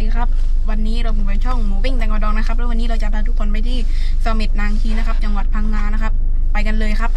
ดีครับ วันนี้เราคุณไปช่องหมูปิ้งแตงกวาดองนะครับ แล้ววันนี้เราจะพาทุกคนไปที่สมิตนางคีนะครับ จังหวัดพังงานะครับ ไปกันเลยครับ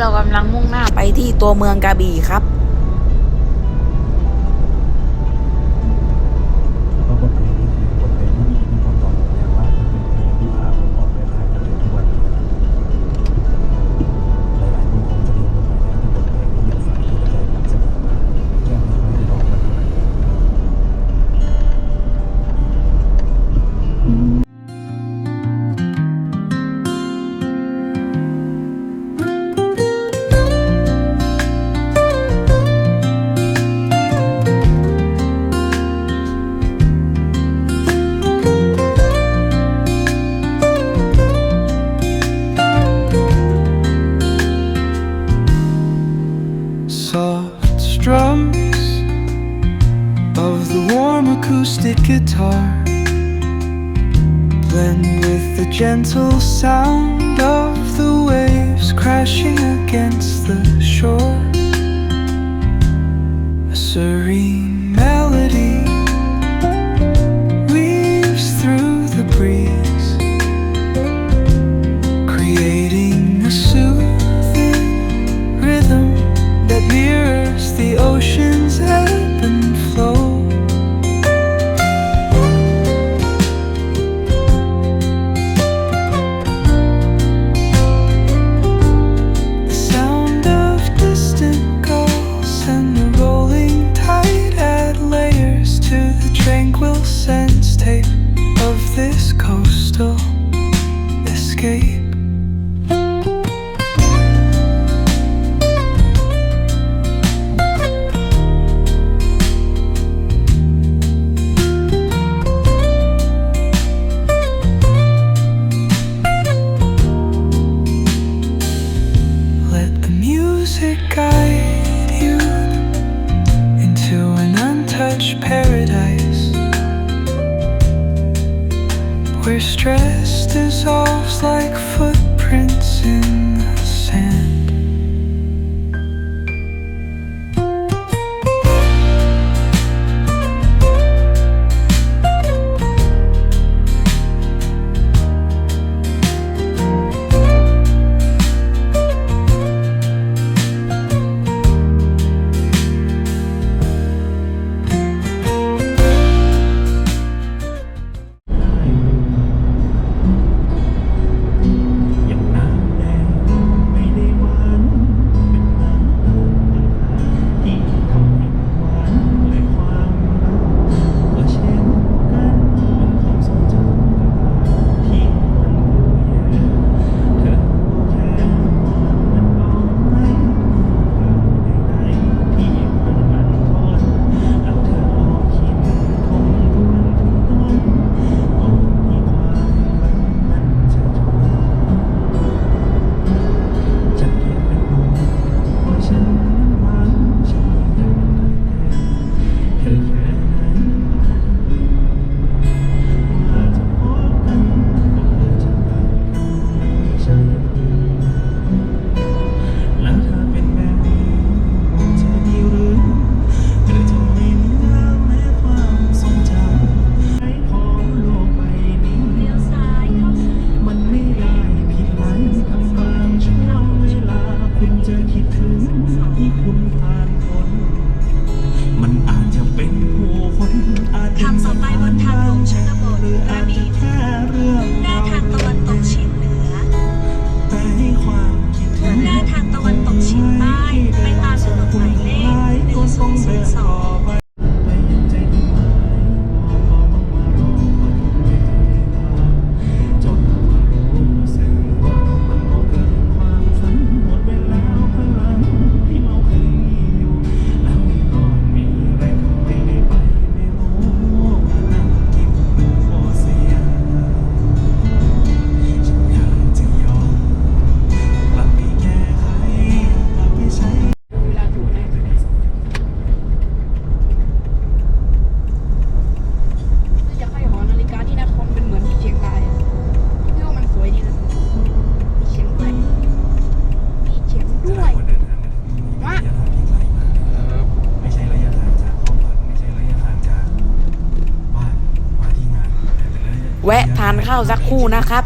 เรากำลังมุ่งหน้าไปที่ตัวเมืองกระบี่ครับ ข้าวสักคู่นะครับ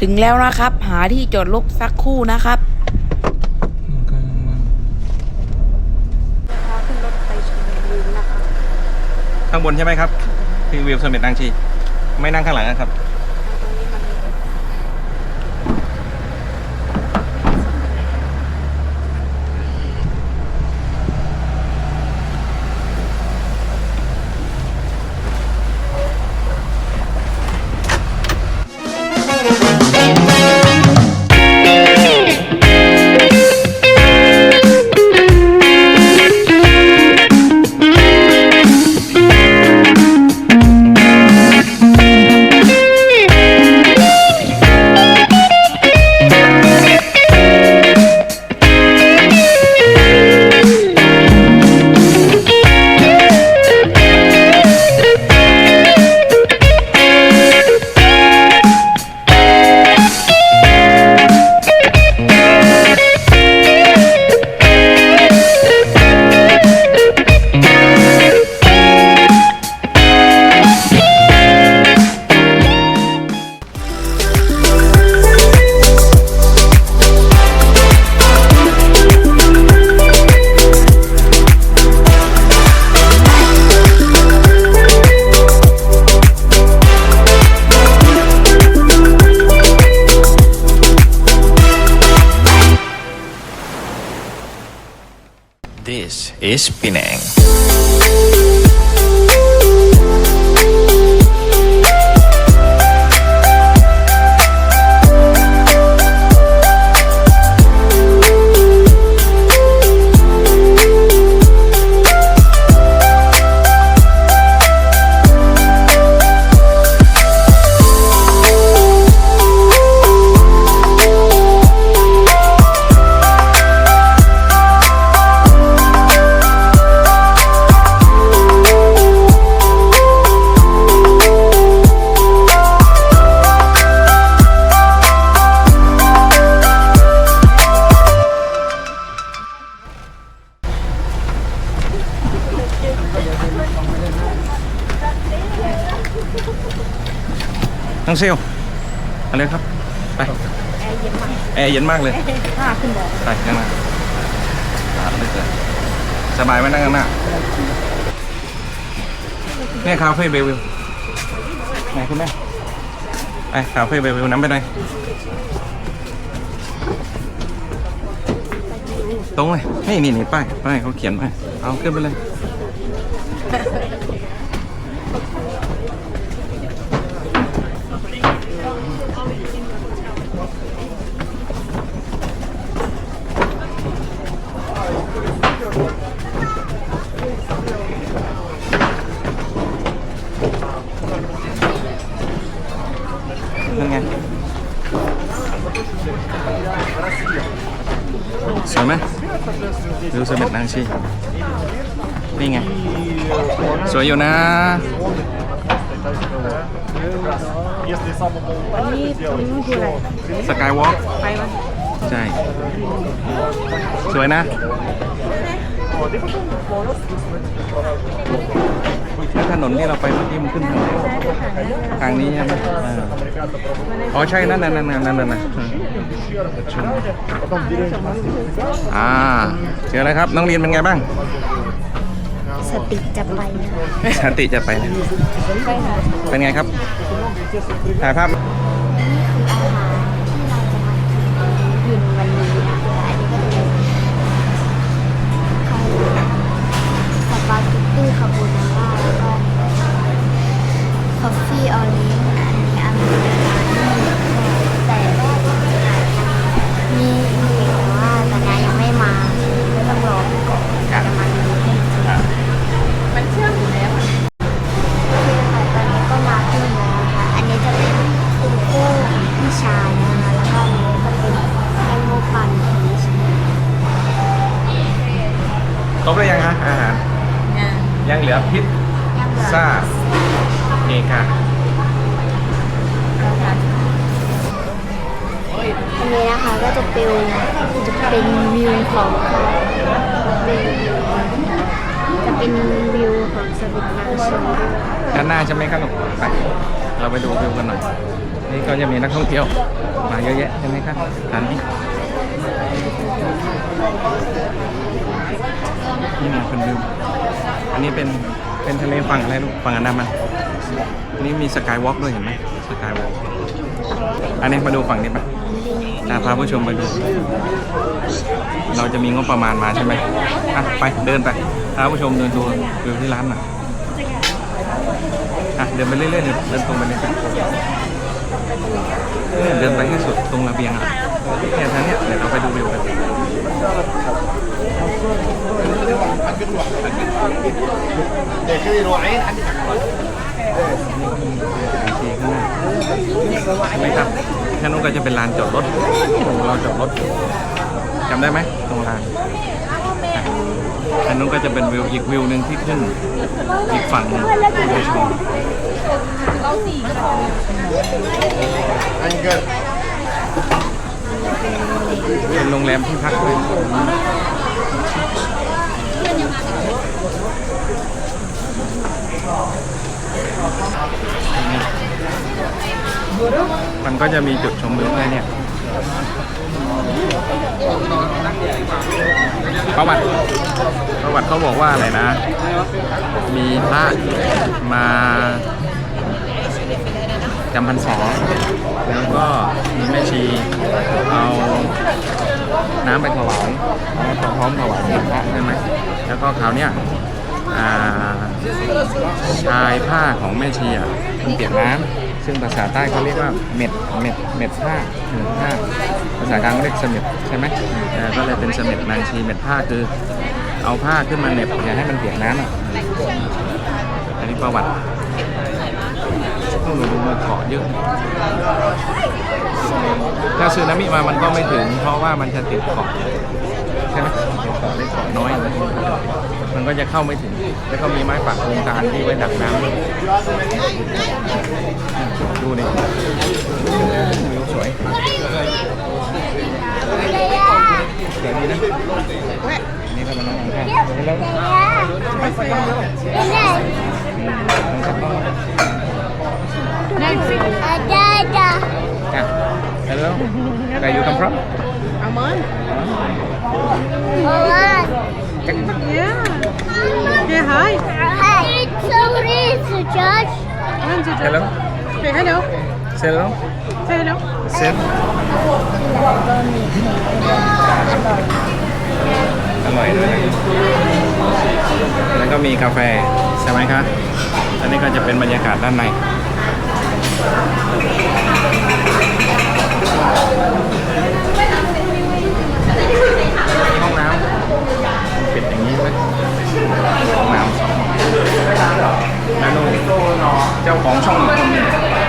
ถึงแล้วนะครับ หาที่จอดรถสักครู่นะครับพาขึ้นรถไปชมวิวนะคะข้างบนใช่ไหมครับ คือวิวเสม็ดนางชี ไม่นั่งข้างหลังนะครับ Pineng. Is Penang. น้องเซลมาเลยครับ ไป แอร์เย็นมากเลยห้าขึ้นบอกไปข้างหน้าอ่าเลยเกินสบายไหมนั่งข้างหน้าเนี่ยคาเฟ่เบลวิวไหนคุณแม่ไปคาเฟ่เบลวิวน้ำไปหน่อยตรงเลยนี่นี่นี่ป้ายป้ายเขาเขียนไว้เอาขึ้นไปเลย นั่นไงสวยไหมดูสมเด็จนางชีนี่ไง ส วยอยู่นะอันนี้ตรงนู้นคือะไรสกายวอล์กไปมั้ยใช่ สวยนะแล้วถนนที่เราไปเมื่อกี้มันขึ้นทางไหนทางนี้ใช่ไหมอ๋อใช่นั่นนั่นนั่นนั่นนั่นนั่นอ่าเจอแล้วครับน้องเรียนเป็นไงบ้าง สติจะไปนะสติจะไปนะเป็นไงครับถ่ายภาพ ด้านหน้าใช่ไหมครับไปเราไปดูวิวกันหน่อย นี่ก็จะมีนักท่องเที่ยวมาเยอะแยะใช่ไหมครับทานนี้นี่มาเป็นวิวอันนี้เป็นเป็นทะเลฝั่งอะไรลูกฝั่งอันดามันนนี้มีสกายวอล์กด้วยเห็นไหมสกายวอล์กอันนี้มาดูฝั่งนี้ไปตาพาผู้ชมไปดู เราจะมีงบประมาณมาใช่ไหมอะไปเดินไปพาผู้ชมเดินดูวิวที่ร้านหน่อย อะเดินไปเรื่อยๆเดินเดินตรงไปเลยครับเนี่ยเดินไปให้สุดตรงระเบียงอะแค่ทางเนี้ยเดี๋ยวเราไปดูวิวกันทีข้างหน้าใช่ไหมครับแค่นู้นก็จะเป็นลานจอดรถตรงเราจอดรถจำได้ไหมตรงลาน อันนู้นก็จะเป็นวิวอีกวิวหนึ่งที่ขึ้นอีกฝั่งหนึ่งไปชมเป็นโรงแรมที่พักด้วยมันก็จะมีจุดชมวิวแค่เนี่ย ประวัติประวัติเขาบอกว่าอะไรนะ มีพระมาจำพรรษาแล้วก็มีแม่ชีเอาน้ำไปถวายพร้อมถวายพระใช่ไหมแล้วก็คราวเนี้ยอ่าชายผ้าของแม่ชีอะมันเปียกน้ำ ซึ่งภาษาใต้เขาเรียกว่าเม็ดเม็ดเม็ดผ้าเม็ดผ้าภาษากลางเรียกเสม็ดใช่ไหมก็เลยเป็นเสม็ดนางชีเม็ดผ้าคือเอาผ้าขึ้นมาเน็บอย่าให้มันเปียกน้ำอะอันนี้ประวัติต้องดูมาเกาะเยอะถ้าซึนามิมามันก็ไม่ถึง เพราะว่ามันจะติดเกาะ ใช่ไหมเกาะเล็กเกาะน้อย มันก็จะเข้าไม่ถึง แล้วก็มีไม้ปักโครงการที่ไว้ดักน้ำด้วยดูดิวิวสวยเดี๋ยวนี้นะนี่ก็มาน้องข้างแล้วน้องสักน้องอะฮัลโหล Where you come from? Aman. Yeah. Yeah, hi. Hello? Say hello. Say hello? Say hello. Say อร่อยด้วยนะแล้วก็มีกาแฟใช่ไหมคะอันนี้ก็จะเป็นบรรยากาศด้านใน เป็นอย่างนี้ไหมน้ำสองนาโนเจ้าของช่องคนหนึ่ง